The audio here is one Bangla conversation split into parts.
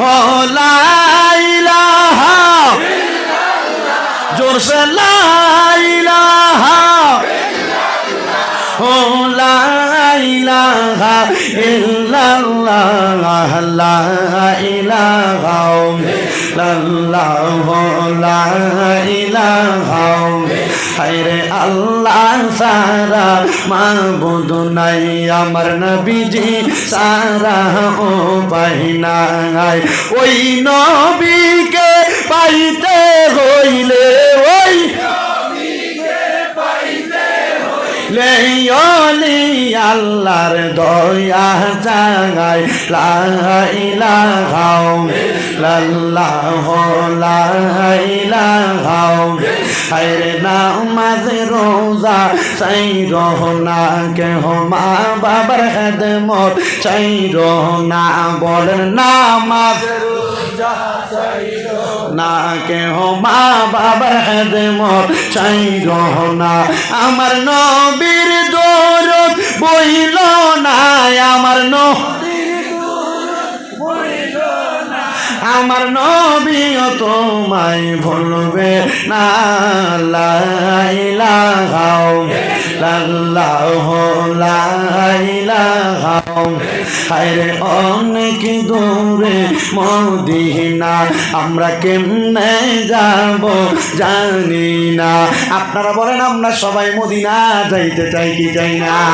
ও লা ইলাহা জোরসে লা ইলাহা ও লা ইলাহা ইল্লাল্লাহ লা ইলাহা ইল্লাল্লাহ লা ইলাহা হায়রে আল্লাহ সারা মাবুদ নাই আমার নবীজি সারা, ও পাইনাই ওই নবীকে পাইতে হইলে ওই লেয়লি আল্লাহর দয়া জাগাই লা ইলাহা লাল্লাহ লা ইলাহা হায়রে নামাজ রোজা, চাই রহনা কেহ মা বাবার খেদমত, চাই রহনা বলেন নামাজ না কেহ মা বাবার খেদমত, চাই রহনা আমার নবীর দৌলত বইল না আমার নবীও তোমায় ভুলবে না লাইলাহাও হায়রে অনেক দূরে মদিনা। আমরা কেমনে যাব জানি না। আপনারা বলেন, আমরা সবাই মদিনা যাইতে চাই কি চাই না?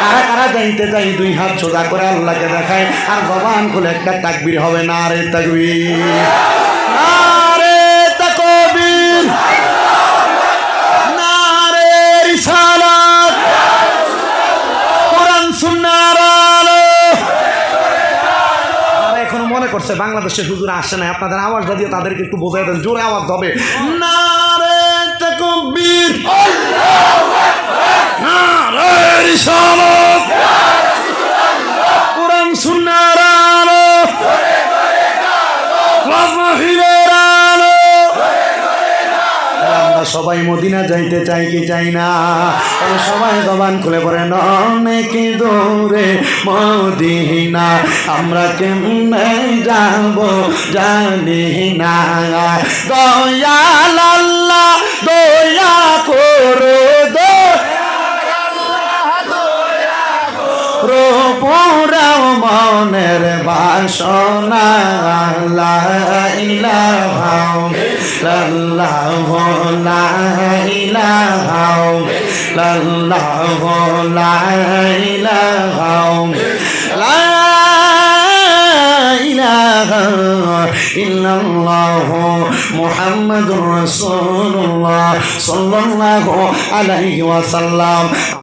কারা কারা যাইতে চাই? দুই হাত সোজা করে আল্লাহকে দেখায়। আর ভগবান খুলে একটা তাকবির হবে না রে তাকবির। করছে, বাংলাদেশে হুজুর আসে না আপনাদের আওয়াজ দিয়ে তাদেরকে একটু বোঝাই দেন, জোরে আওয়াজ হবে। তাকবীর। কোরআন, সুন্নাহর আলো। মাহফিলের আলো আমরা সবাই মদিনা যাইতে চাই কি চাই না? সবাই জবান খুলে পড়েন অনেক দূরে মদিনা, আমরা কেমনে যাব জানি না। দয়াল দয়া করো রোপরাও মনের বাসনা, লা ইলাহা লাল্লাহ লা ইলাহা লাল্লাহ লা ইলাহা লা ইলাহা ইল্লাল্লাহ মুহাম্মাদুর রাসূলুল্লাহ সাল্লাল্লাহু আলাইহি ওয়াসাল্লাম